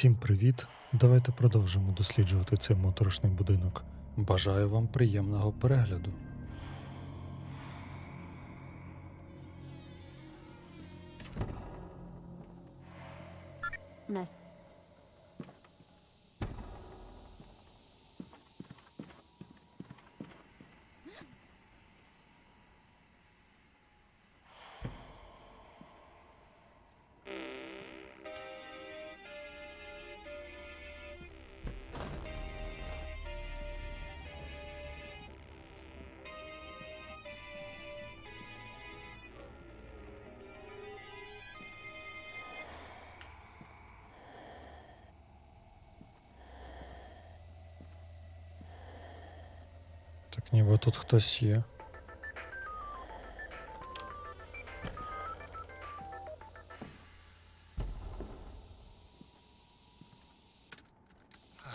Всім привіт! Давайте продовжимо досліджувати цей моторошний будинок. Бажаю вам приємного перегляду. На Так ніби тут хтось є.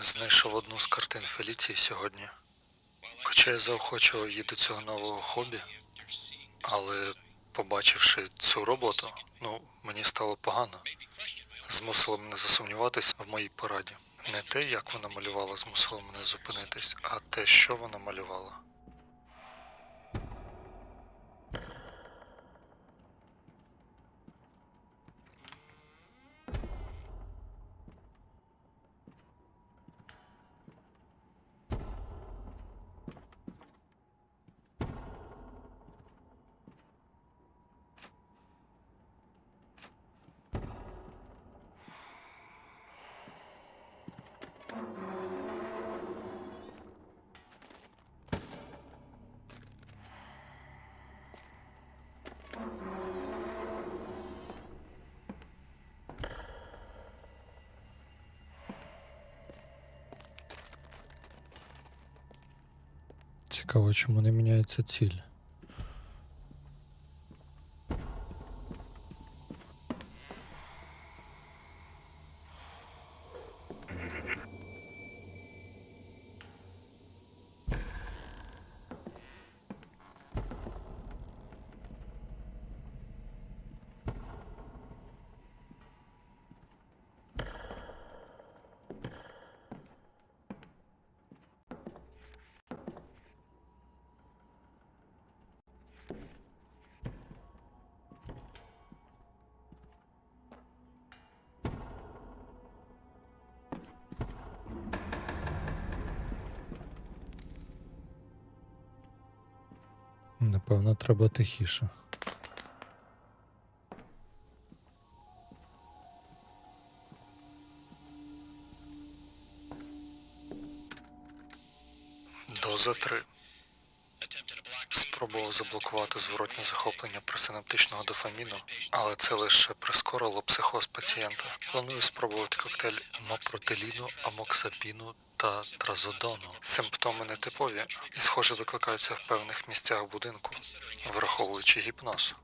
Знайшов одну з картин Феліції сьогодні. Хоча я заохочував її до цього нового хобі, але побачивши цю роботу, ну, мені стало погано. Змусило мене засумніватись в моїй пораді. Не те, як вона малювала, змусило мене зупинитись, а те, що вона малювала. Цікаво, чому не міняється ціль. Напевно, треба тихіше. Доза 3. Спробував заблокувати зворотнє захоплення пресинаптичного дофаміну, але це лише прискорило психоз пацієнта. Планую спробувати коктейль мопротиліну, амоксапіну та тразодону. Симптоми нетипові і, схоже, викликаються в певних місцях будинку, враховуючи гіпноз.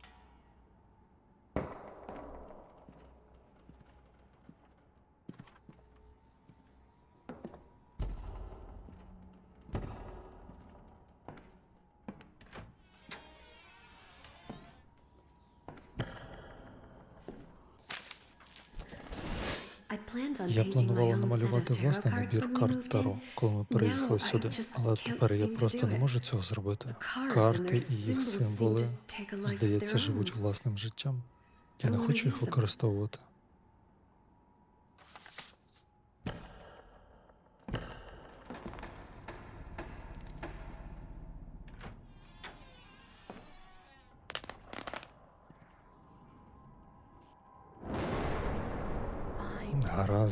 Я планувала намалювати власний набір карт Таро, коли ми переїхали сюди, але тепер я просто не можу цього зробити. Карти і їх символи, здається, живуть власним життям. Я не хочу їх використовувати.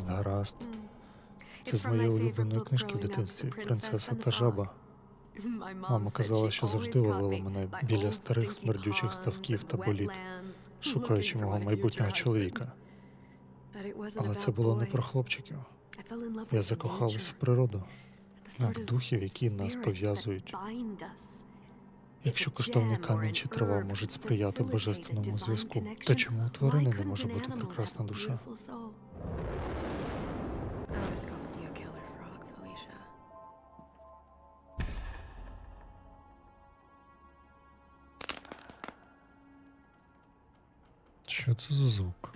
Гаразд, гаразд. Це з моєї улюбленої книжки в дитинстві Принцеса та жаба. Мама казала, що завжди ловила мене біля старих смердючих ставків та боліт, шукаючи мого майбутнього чоловіка. Але це було не про хлопчиків. Я закохалась в природу, в духів, які нас пов'язують. Якщо коштовний камінь чи трава можуть сприяти божественному зв'язку, то чому у тварини не може бути прекрасна душа? I would have sculpted you a killer frog, Felicia. Що це за звук?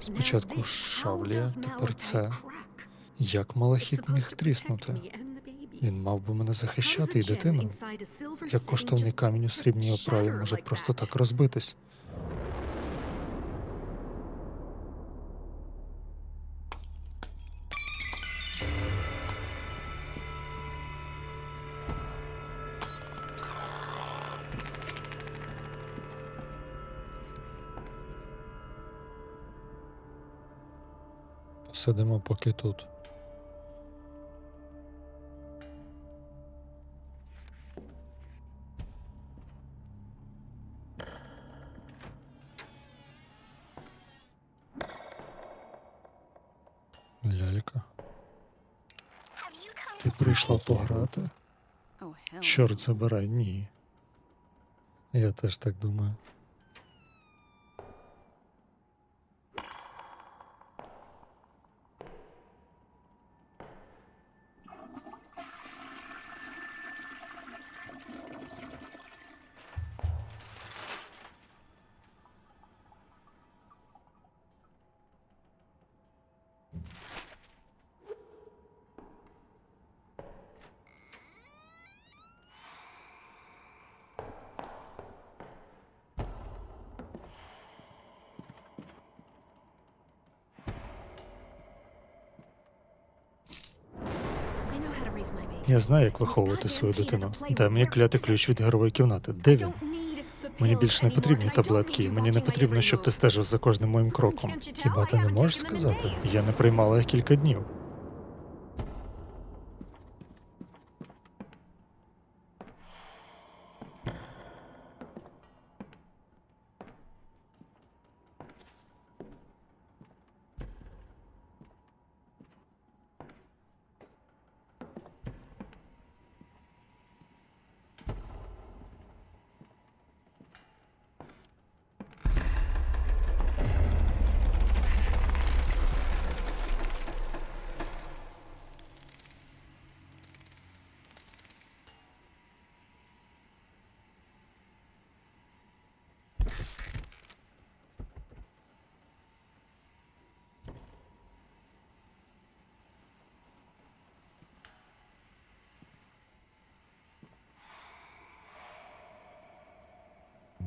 Спочатку шавлі, тепер це. Як малахіт міг тріснути? Він мав би мене захищати і дитину. Як коштовний камінь у срібній оправі може просто так розбитись. Посидимо поки тут. Лялька. Ти прийшла пограти? Oh. Чорт забирай, ні. Я теж так думаю. Я знаю, як виховувати свою дитину. Дай мені клятий ключ від ігрової кімнати. Де він? Мені більше не потрібні таблетки, і мені не потрібно, щоб ти стежив за кожним моїм кроком. Хіба ти не можеш сказати? Я не приймала їх кілька днів.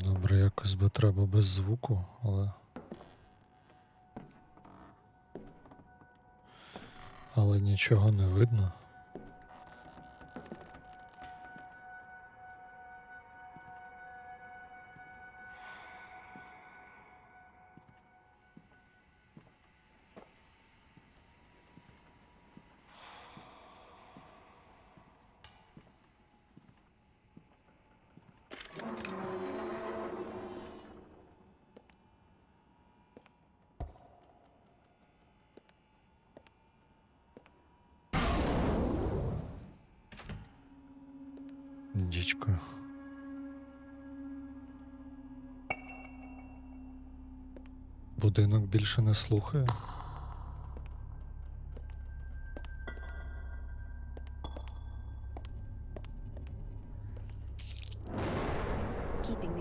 Добре, якось би треба без звуку, але. Але нічого не видно. Будинок більше не слухає.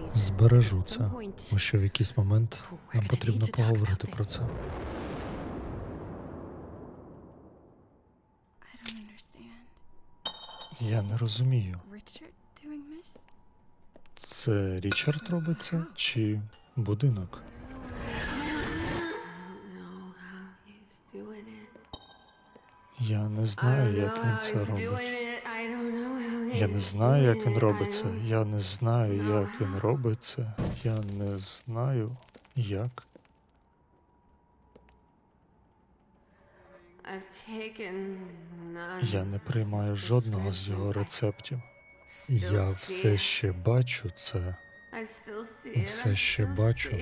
Збережу це, бо що в якийсь момент нам потрібно поговорити про це. Я не розумію, це Річард робить це чи будинок? Знаю, як він це робить. Я не знаю, як він робить це. Я не знаю, як він робить це. Я не знаю, як. Я не приймаю жодного з його рецептів. Я все ще бачу це. все ще бачу.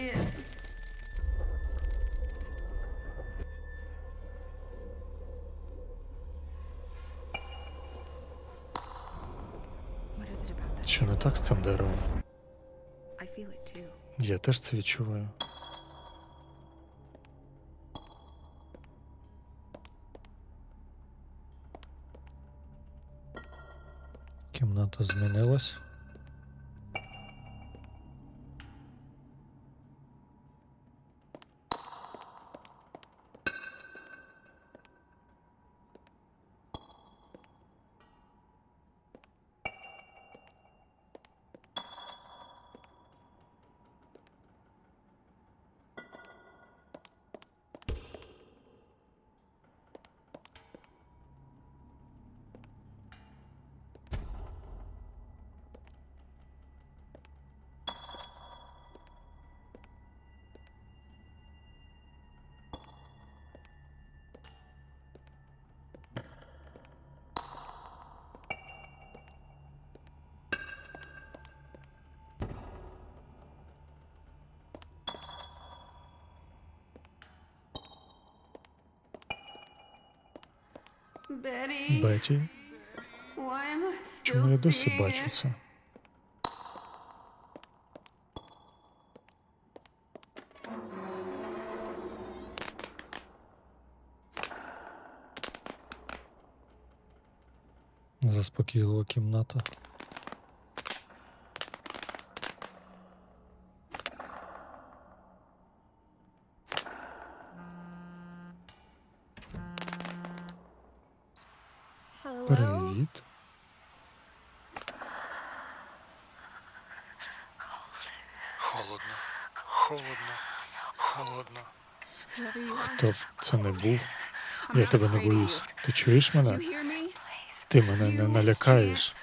так з цим деревом? I feel it too. Я теж це відчуваю. Кімната змінилась. Беті, чому я досі бачу це? Заспокійлива кімната. Привіт. Холодно, холодно, холодно. Хто б це не був, я тебе не боюсь. Ти чуєш мене? Ти мене не налякаєш.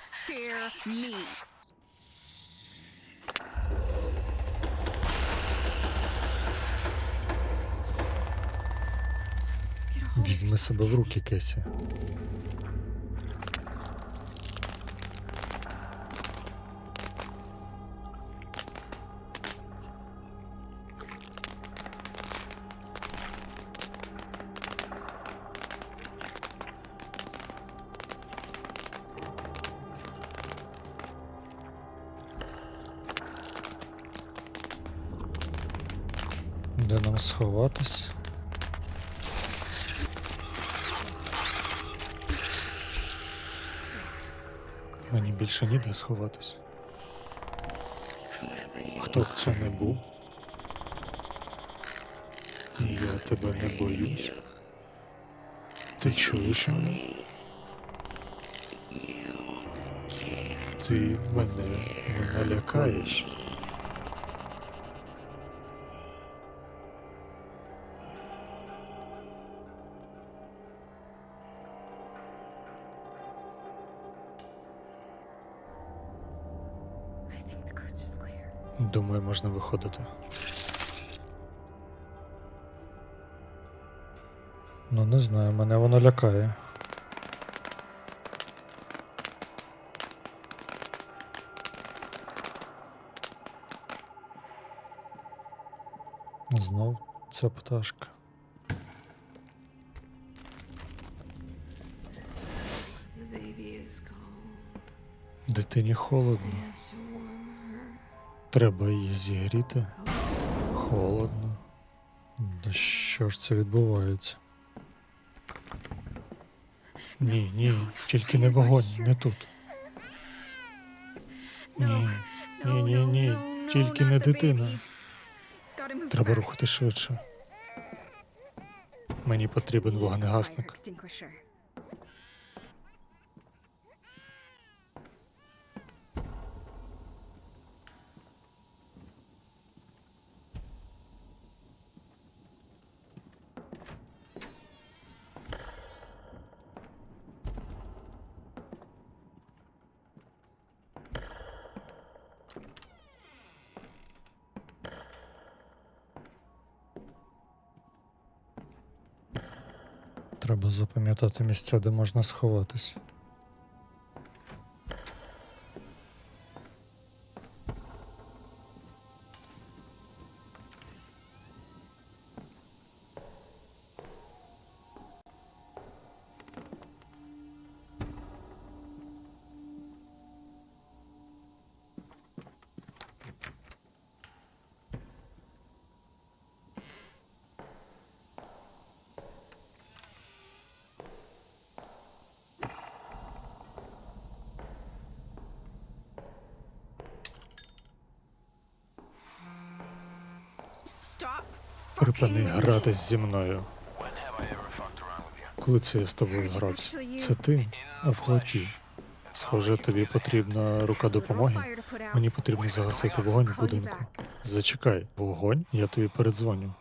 Візьми себе в руки, Кесі. Де нам сховатись? Мені більше ніде сховатись. Хто б це не був? Я тебе не боюсь. Ти чуєш мене? Ти мене не налякаєш. Думаю, можна виходити. Ну, не знаю, мене воно лякає. Знов ця пташка. Дитині холодно. Треба її зігріти. Холодно. Да що ж це відбувається? Ні, ні, тільки не вогонь, не тут. Ні, ні, ні, ні, тільки не дитина. Треба рухати швидше. Мені потрібен вогнегасник. Треба запам'ятати місця, де можна сховатись. Припини гратись зі мною. Коли це я з тобою грався? Це ти у плоті. Схоже, тобі потрібна рука допомоги. Мені потрібно загасити вогонь в будинку. Зачекай, вогонь, я тобі передзвоню.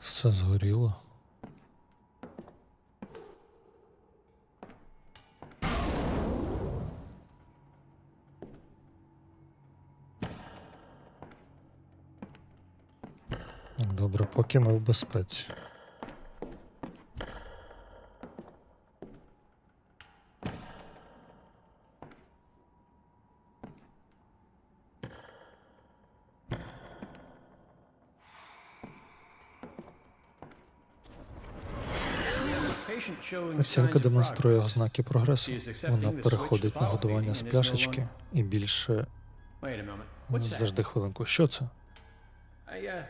Все згоріло. Добре, поки ми в безпеці. Пацієнтка демонструє ознаки прогресу. Вона переходить на годування з пляшечки і більше завжди хвилинку. Що це?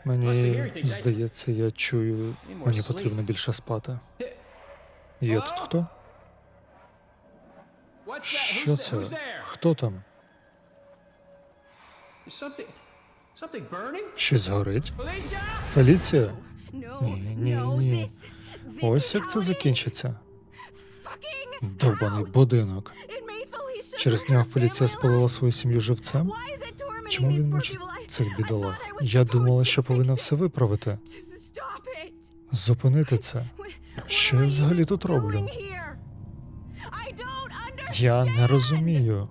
Мені здається, я чую, мені потрібно більше спати. Є тут хто? Що це? Хто там? Щось горить? Феліція? Ні, ні, ні. Ось як це закінчиться. Довбаний будинок. Через нього Феліція спалила свою сім'ю живцем. Чому він мучить цих бідолах? Я думала, що повинна все виправити. Зупинити це. Що я взагалі тут роблю? Я не розумію.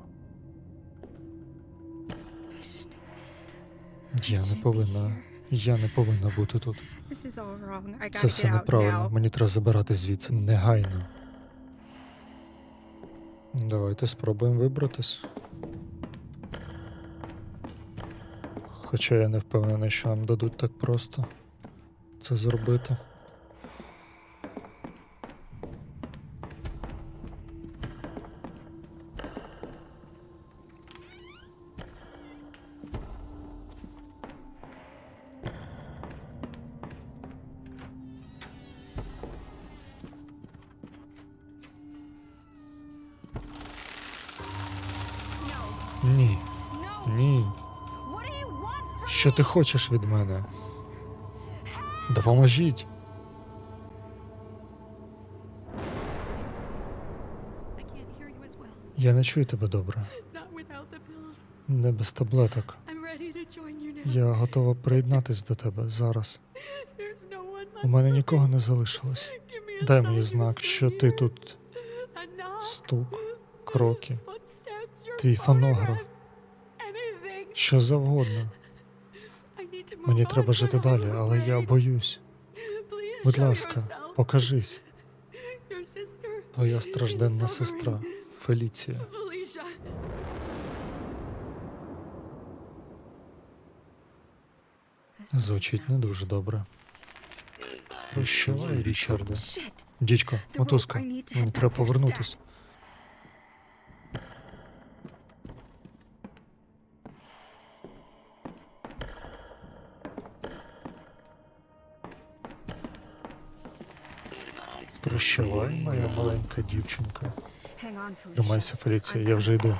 Я не повинна. Я не повинна бути тут. Це все неправильно. Мені треба забирати звідси негайно. Давайте спробуємо вибратись. Хоча я не впевнений, що нам дадуть так просто це зробити. Що ти хочеш від мене? Допоможіть. Я не чую тебе добре. Не без таблеток. Я готова приєднатись до тебе зараз. У мене нікого не залишилось. Дай мені знак, що ти тут. Стук, кроки, твій фонограф, що завгодно. Мені треба жити далі, але я боюсь. Будь ласка, покажись. Твоя стражденна сестра Феліція. Звучить не дуже добре. Прощавай, Річарде. Дідько, мотузка, мені треба повернутись. Прощавай, моя маленька дівчинка. Тримайся, Феліція, я вже йду.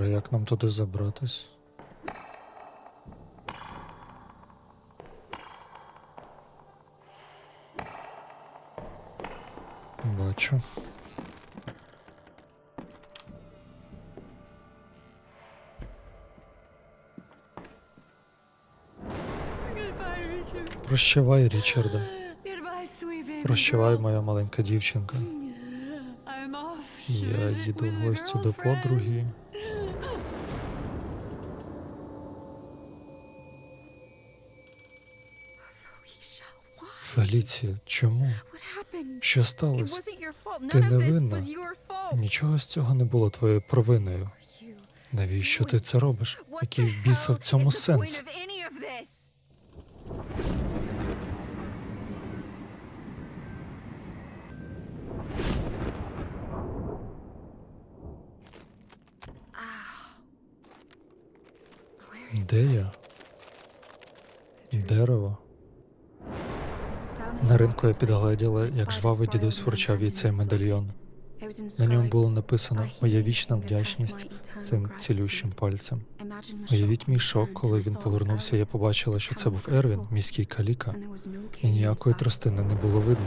Добре, як нам туди забратись? Бачу. Прощавай, baby. Прощавай, моя маленька дівчинка. Я їду в гості до подруги. Феліція, чому? Що сталося? Ти your fault. Нічого з цього не було твоєю провиною. Навіщо ти це робиш? Який в біса в цьому сенс? Де я? Дерево. На ринку я підгледіла, як жвавий дідусь вручав їй цей медальйон. На ньому було написано Моя вічна вдячність цим цілющим пальцем. Уявіть мій шок, коли він повернувся, я побачила, що це був Ервін, міський каліка, і ніякої тростини не було видно.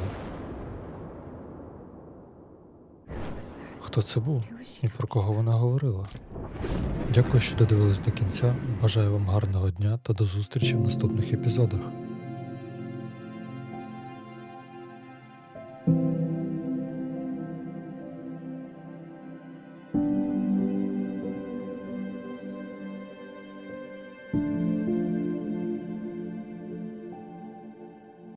Хто це був і про кого вона говорила? Дякую, що додивились до кінця. Бажаю вам гарного дня та до зустрічі в наступних епізодах.